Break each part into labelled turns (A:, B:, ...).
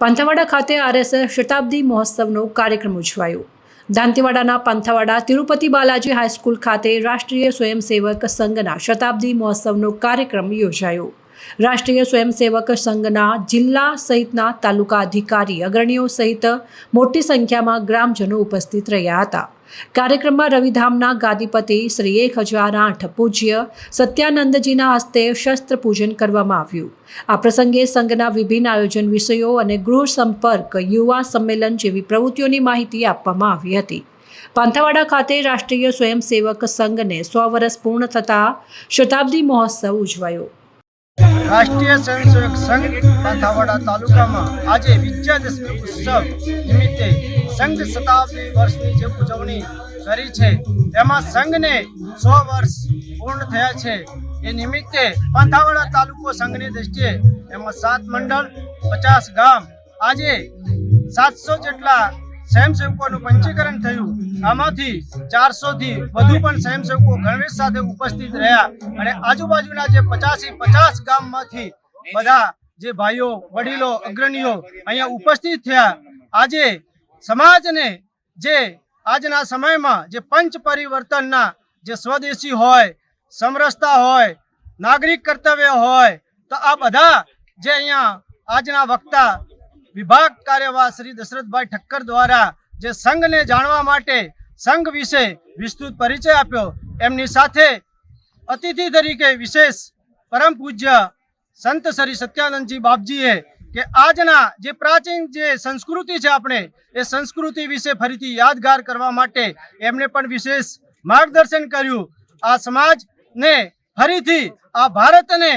A: પાંથાવાડા ખાતે આરએસએસ શતાબ્દી મહોત્સવનો કાર્યક્રમ ઉજવાયો. દાંતીવાડાના પાંથાવાડા તિરુપતિ બાલાજી હાઈસ્કૂલ ખાતે રાષ્ટ્રીય સ્વયંસેવક સંઘના શતાબ્દી મહોત્સવનો કાર્યક્રમ યોજાયો. રાષ્ટ્રીય સ્વયંસેવક સંઘના જિલ્લા સહિતના તાલુકા અધિકારી અગ્રણીઓ સહિત મોટી સંખ્યામાં ગ્રામજનો ઉપસ્થિત રહ્યા હતા. કાર્યક્રમમાં રવિધામના ગાદીપતિ શ્રી એક હજાર આઠ પૂજ્ય સત્યાનંદજીના હસ્તે શસ્ત્ર પૂજન કરવામાં આવ્યું. આ પ્રસંગે સંઘના વિભિન્ન આયોજન વિષયો અને ગૃહ સંપર્ક, યુવા સંમેલન જેવી પ્રવૃત્તિઓની માહિતી આપવામાં આવી હતી. પાંથાવાડા ખાતે રાષ્ટ્રીય સ્વયંસેવક સંઘને સો વર્ષ પૂર્ણ થતાં શતાબ્દી મહોત્સવ ઉજવાયો.
B: રાષ્ટ્રીય સ્વયંસેવક સંઘ પાંથાવાડા તાલુકામાં આજે વિજયાદશમી ઉત્સવ નિમિત્તે સંઘ શતાબ્દી વર્ષની જે ઉજવણી કરી છે, તેમાં સંઘને સો વર્ષ પૂર્ણ થયા છે. એ નિમિત્તે પાંથાવાડા તાલુકો સંઘની દ્રષ્ટિએ એમાં સાત મંડળ, પચાસ ગામ, આજે સાતસો જેટલા સ્વયંસેવકોનું પંચીકરણ થયું. આમાંથી ચારસોથી વધુ પણ સ્વયંસેવકો ગણવેશ સાથે ઉપસ્થિત રહ્યા અને આજુબાજુના જે પચાસી પચાસ ગામમાંથી બધા જે ભાઈઓ, વડીલો, અગ્રણીઓ અહીંયા ઉપસ્થિત થયા. આજે સમાજને જે આજના સમયમાં જે પંચ પરિવર્તનના જે સ્વદેશી હોય, સમરસતા હોય, નાગરિક કર્તવ્ય હોય, તો આ બધા જે અહીંયા આજના વક્તા વિભાગ કાર્યવાહ શ્રી દશરથભાઈ ઠક્કર દ્વારા જે સંઘને જાણવા માટે સંઘ વિશે વિસ્તૃત પરિચય આપ્યો, એમની સાથે અતિથિ તરીકે વિશેષ પરમ પૂજ્ય સંત શ્રી સત્યાનંદજી બાપજીએ કે આજના જે પ્રાચીન જે સંસ્કૃતિ છે આપણે, એ સંસ્કૃતિ વિશે ફરીથી યાદગાર કરવા માટે એમને પણ વિશેષ માર્ગદર્શન કર્યું. આ સમાજને ફરીથી, આ ભારતને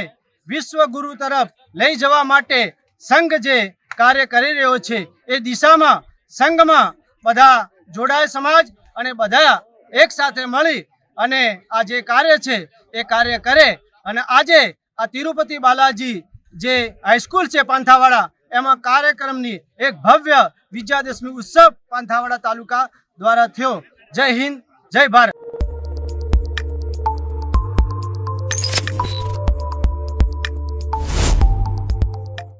B: વિશ્વ ગુરુ તરફ લઈ જવા માટે સંઘ જે કાર્ય કરી રહ્યો છે. એ દિશામાં સંઘમાં બધા જોડાય સમાજ અને બધા એક સાથે મળી અને આ જે કાર્ય છે, એ કાર્ય કરે. અને આજે આ તિરુપતિ બાલાજી જે હાઈસ્કૂલ છે પાંથાવાડા, એમાં કાર્યક્રમની એક ભવ્ય વિજયાદશમી ઉત્સવ પાંથાવાડા તાલુકા દ્વારા થયો. જય હિન્દ, જય ભારત.